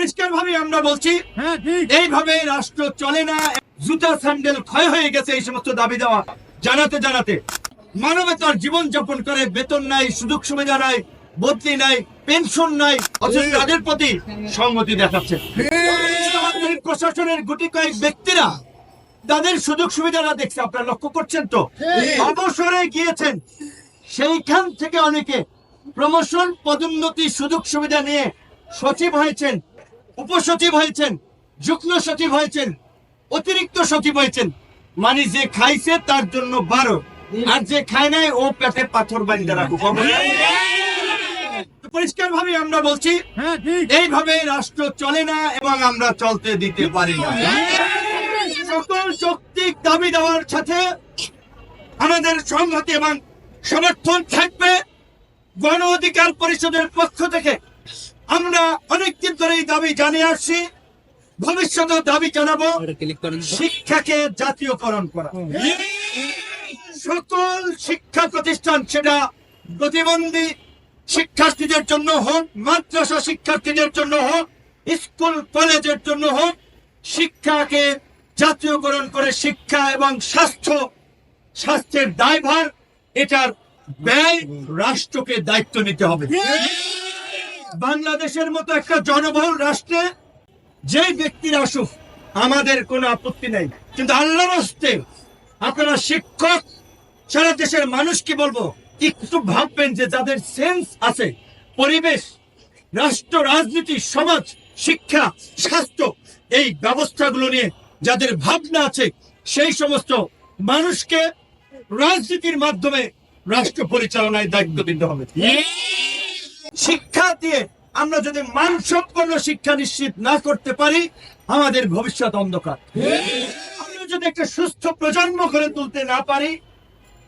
পরিষ্কার ভাবে আমরা বলছি হ্যাঁ এইভাবে রাষ্ট্র চলে না জুতা স্যান্ডেল ক্ষয় হয়ে গেছে এই সমস্ত দাবি দেওয়া জানাতে জানাতে। মানবতার জীবন যাপন করে বেতন নাই সুযোগ সুবিধা নাই বদলি নাই পেনশন নাই অথচ তাদের প্রতি সংগতি দেখাচ্ছে। প্রশাসনের গুটি কয়েক ব্যক্তিরা তাদের সুযোগ সুবিধাটা দেখছে আপনারা লক্ষ্য করছেন তো? অবসরে গিয়েছেন সেইখান থেকে অনেকে প্রমোশন পদোন্নতি সুযোগ সুবিধা নিয়ে সচিব হয়েছেন উপসচিব হয়েছেন যুগ্ম সচিব হয়েছেন অতিরিক্ত সচিব হয়েছেন। মানে যে খাইছে তার জন্য বারো। আর যে খায় নাই ও পেটে পাথর বান্ধা রাখুক। পরিষ্কার ভাবে আমরা বলছি হ্যাঁ এইভাবে রাষ্ট্র চলে না এবং আমরা চলতে দিতে পারি না। সকল যৌক্তিক দাবি দেওয়ার সাথে আমাদের সংহতি এবং সমর্থন থাকবে গণ অধিকার পরিষদের পক্ষ থেকে। আমরা অনেকদিন ধরে এই দাবি জানিয়ে আসছি। ভবিষ্যতে দাবি জানাব। শিক্ষাকে জাতীয়করণ করা। সকল শিক্ষা প্রতিষ্ঠান সেটা প্রতিবন্ধী শিক্ষার্থীদের জন্য হোক মাদ্রাসা শিক্ষার্থীদের জন্য হোক স্কুল কলেজের জন্য হোক শিক্ষাকে জাতীয়করণ করে শিক্ষা এবং স্বাস্থ্য স্বাস্থ্যের দায়ভার এটার ব্যয় রাষ্ট্রকে দায়িত্ব নিতে হবে। বাংলাদেশের মতো একটা জনবহুল রাষ্ট্রে যে ব্যক্তির আসুক, আমাদের কোনো আপত্তি নেই। কিন্তু আল্লাহ হস্তে আপনারা শিক্ষক, সারা দেশের মানুষকে বলব? একটু ভাববেন যে যাদের সেন্স আছে, পরিবেশ, রাষ্ট্র, রাজনীতি, সমাজ, শিক্ষা, স্বাস্থ্য, এই ব্যবস্থাগুলো নিয়ে যাদের ভাবনা আছে, সেই সমস্ত মানুষকে রাজনীতির মাধ্যমে রাষ্ট্র পরিচালনায় দায়িত্ব দিতে হবে। শিক্ষা দিয়ে আমরা যদি মানসম্পন্ন শিক্ষা নিশ্চিত না করতে পারি, আমাদের ভবিষ্যৎ অন্ধকার। আমরা যদি একটা সুস্থ প্রজন্ম করে তুলতে না পারি,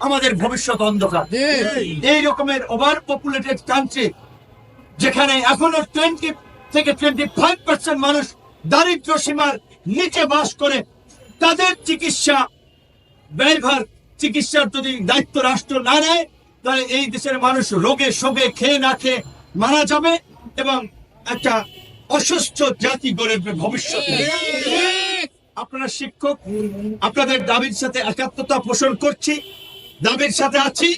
আমাদের ভবিষ্যৎ অন্ধকার। এই রকমের ওভার পপুলেটেড কান্ট্রি যেখানে এখনও টোয়েন্টি থেকে টোয়েন্টি ফাইভ পার্সেন্ট মানুষ দারিদ্র সীমার নিচে বাস করে, তাদের চিকিৎসা, ব্যয়ভার চিকিৎসার যদি দায়িত্ব রাষ্ট্র না নেয়, তাহলে এই দেশের মানুষ রোগে শোগে খেয়ে না খেয়ে মারা যাবে এবং একটা অসুস্থ জাতি গড়ে উঠবে ভবিষ্যতে। আপনারা শিক্ষক আপনাদের দাবির সাথে একাত্মতা পোষণ করছি দাবির সাথে আছি।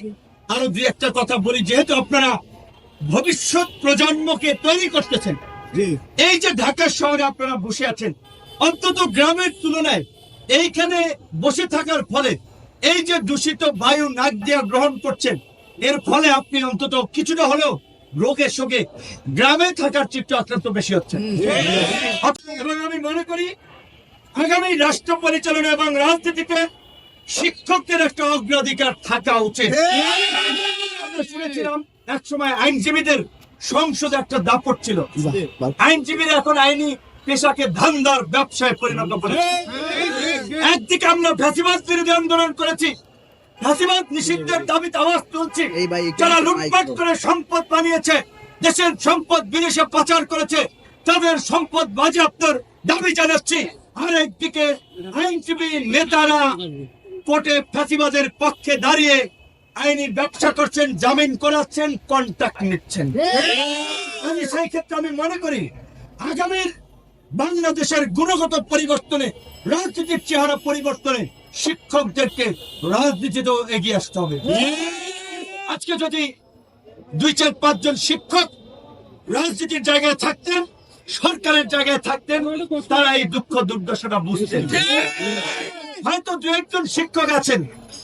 আরও দুই একটা কথা বলি যেহেতু আপনারা ভবিষ্যৎ প্রজন্মকে তৈরি করতেছেন। এই যে ঢাকা শহরে আপনারা বসে আছেন অন্তত গ্রামের তুলনায় এইখানে বসে থাকার ফলে এই যে দূষিত বায়ু নাক দিয়ে গ্রহণ করছেন এর ফলে আপনি অন্তত কিছুটা হলেও রোগে শোকে গ্রামে থাকার চিত্র অত্যন্ত বেশি হচ্ছে। এবং আমি মনে করি আগামী রাষ্ট্র পরিচালনা এবং রাজনীতিতে শিক্ষকদের একটা অগ্রাধিকার থাকা উচিত। শুনেছিলাম এক সময় আইনজীবীদের সংসদে একটা দাপট ছিল। আইনজীবীরা এখন আইনি পেশাকে ধান্দার ব্যবসায় পরিণত করেছে। একদিকে আমরা ফ্যাসিবাদ বিরোধী আন্দোলন করেছি নিষিদ্ধের দাবিতে আওয়াজ তুলছি। যারা লুটপাট করে সম্পদ বানিয়েছে দেশের সম্পদ বিদেশে পাচার করেছে তাদের সম্পদ বাজেয়াপ্তর দাবি জানাচ্ছি। আর একদিকে আইনজীবী নেতারা কোর্টে ফ্যাসিবাদের পক্ষে দাঁড়িয়ে আইনি ব্যবসা করছেন জামিন করাচ্ছেন কন্ট্যাক্ট নিচ্ছেন। আমি সেই ক্ষেত্রে আমি মনে করি আগামীর বাংলাদেশের গুণগত পরিবর্তনে রাজনীতির চেহারা পরিবর্তনে শিক্ষকদেরকে রাজনীতিতেও এগিয়ে আসতে হবে। আজকে যদি দুই চার পাঁচজন শিক্ষক রাজনীতির জায়গায় থাকতেন সরকারের জায়গায় থাকতেন তারা এই দুঃখ দুর্দশাটা বুঝতেন। হয়তো দু একজন শিক্ষক আছেন।